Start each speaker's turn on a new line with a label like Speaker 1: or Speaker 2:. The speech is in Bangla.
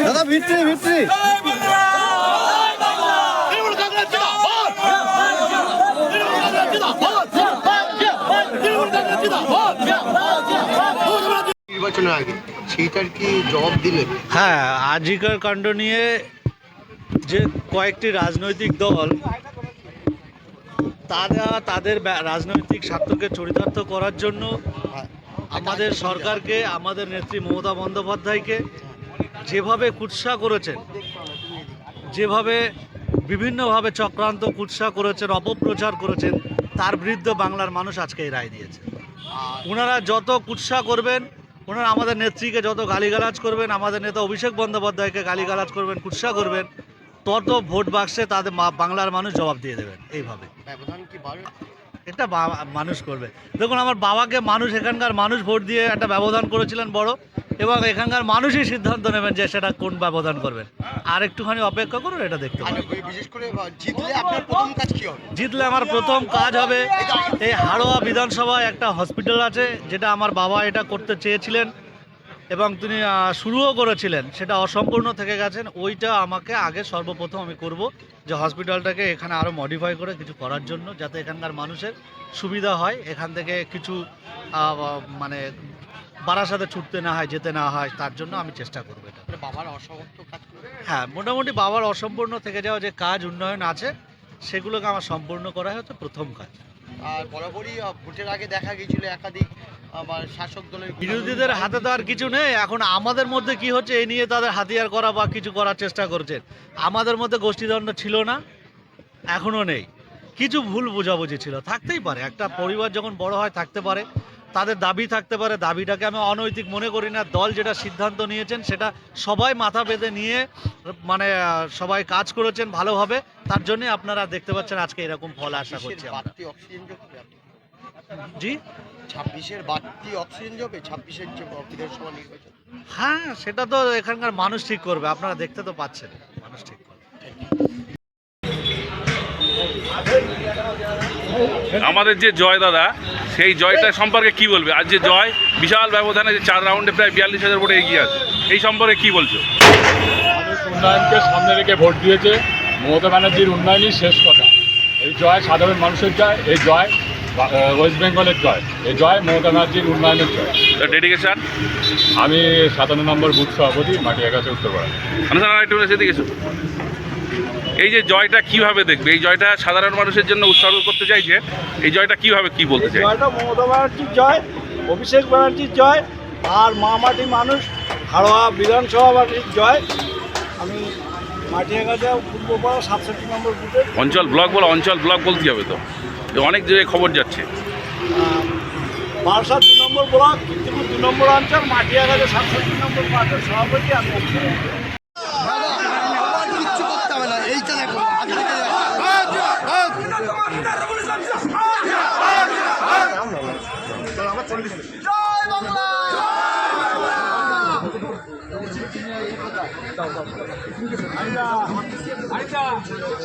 Speaker 1: দাদা নির্বাচনের আগে সেইটার কি জবাব দিলেন?
Speaker 2: হ্যাঁ আজিকার কাণ্ড নিয়ে যে কয়েকটি রাজনৈতিক দল তারা তাদের রাজনৈতিক স্বার্থকে চরিতার্থ করার জন্য আমাদের সরকারকে আমাদের নেত্রী মমতা বন্দ্যোপাধ্যায়কে যেভাবে কুৎসা করেছেন যেভাবে বিভিন্নভাবে চক্রান্ত কুৎসা করেছেন অপপ্রচার করেছেন তার বিরুদ্ধে বাংলার মানুষ আজকে এই রায় দিয়েছে। ওনারা যত কুৎসা করবেন ওনারা আমাদের নেত্রীকে যত গালিগালাজ করবেন আমাদের নেতা অভিষেক বন্দ্যোপাধ্যায়কে গালিগালাজ করবেন কুৎসা করবেন তত ভোট বাক্সে তাদের বাংলার মানুষ জবাব দিয়ে দেবেন এইভাবে। এটা মানুষ করবে। দেখুন আমার বাবাকে মানুষ এখানকার মানুষ ভোট দিয়ে একটা ব্যবধান করেছিলেন বড় এবং এখানকার মানুষই সিদ্ধান্ত নেবেন যে সেটা কোন ব্যবধান করবেন। আর একটুখানি অপেক্ষা করুন এটা দেখতে
Speaker 1: জিতলে
Speaker 2: আমার প্রথম কাজ হবে এই হাড়োয়া বিধানসভায় একটা হসপিটাল আছে যেটা আমার বাবা এটা করতে চেয়েছিলেন এবং তিনি শুরুও করেছিলেন। সেটা অসম্পূর্ণ থেকে গেছেন ওইটা আমাকে আগে সর্বপ্রথম আমি করব। যে হসপিটালটাকে এখানে আরও মডিফাই করে কিছু করার জন্য যাতে এখানকার মানুষের সুবিধা হয় এখান থেকে কিছু মানে বারাসাতে ছুটতে না হয় যেতে না হয় তার জন্য আমি চেষ্টা করব এটা।
Speaker 1: বাবার অসমর্থ কাজ
Speaker 2: হ্যাঁ মোটামুটি বাবার অসম্পূর্ণ থেকে যাওয়া যে কাজ উন্নয়ন আছে সেগুলোকে আমার সম্পূর্ণ করা হচ্ছে প্রথম কাজ।
Speaker 1: আর বরাবরই ভোটের আগে দেখা গিয়েছিল একাধিক আবার শাসক দলের
Speaker 2: বিরোধীদের হাতে তো আর কিছু নেই। এখন আমাদের মধ্যে কি হচ্ছে এই নিয়ে তাদের হাতিয়ার করা বা কিছু করার চেষ্টা করছেন আমাদের মধ্যে গোষ্ঠীদ্বন্দ্ব ছিল না এখনও নেই। কিছু ভুল বোঝাবুঝি ছিল থাকতেই পারে। একটা পরিবার যখন বড় হয় থাকতে পারে। তাদের দাবি থাকতে পারে। দাবিটাকে আমি অনৈতিক মনে করি না। দল যেটা সিদ্ধান্ত নিয়েছেন সেটা সবাই মাথা বেঁধে নিয়ে মানে সবাই কাজ করেছেন ভালোভাবে। তার জন্যই আপনারা দেখতে পাচ্ছেন আজকে এরকম ফল আশা করছি আমরা। জি?
Speaker 1: ছাব্বিশের বাড়তি অক্সিজেন যোগে ছাব্বিশের যে বিধানসভা নির্বাচন।
Speaker 2: হ্যাঁ সেটা তো এখানকার মানুষ ঠিক করবে আপনারা দেখতে তো পাচ্ছেন মানুষ ঠিক করবে।
Speaker 3: আমাদের যে জয় দাদা সেই জয়টা সম্পর্কে কি বলবে? আর যে জয় বিশাল ব্যবধানে যে চার রাউন্ডে প্রায় বিয়াল্লিশ হাজার ভোটে এগিয়ে আছে। এই সম্পর্কে কি বলছো?
Speaker 4: মানুষ উন্নয়নকে সামনে রেখে ভোট দিয়েছে। মমতা ব্যানার্জির উন্নয়নই শেষ কথা। এই জয় সাধারণ মানুষের জয় এই জয় ওয়েস্ট বেঙ্গলের জয়। এই জয় মমতা ব্যানার্জির উন্নয়নের জয়।
Speaker 3: ডেডিকেশন
Speaker 4: আমি সাতান্ন নম্বর বুথ সভাপতি মাটিয়াগাছা উত্তরপাড়া।
Speaker 3: অনুসন্ধান একটু এসে। গেছো এই যে জয়টা কীভাবে দেখবে? এই জয়টা সাধারণ মানুষের জন্য উৎসর্গ করতে চাইছে। এই জয়টা কীভাবে কি বলতে চাই
Speaker 5: জয়টা মমতা ব্যানার্জির জয় অভিষেক ব্যানার্জির জয় আর মামাটি মানুষ হাড়োয়া বিধানসভাবাসীর জয়। মাটিয়াগাছা পূর্বপাড়া সাতষট্টি নম্বর বুথে
Speaker 3: অঞ্চল ব্লক বলো অঞ্চল ব্লক বলতে হবে তো অনেক জায়গায় খবর যাচ্ছে
Speaker 5: বারোসা দু নম্বর ব্লক দু নম্বর অঞ্চল মাটিয়াগাছা সাতষট্টি নম্বর পার্টের সভাপতি আমি
Speaker 1: কিচ্ছু করতে হবে না এইটা দেখো দাও দাও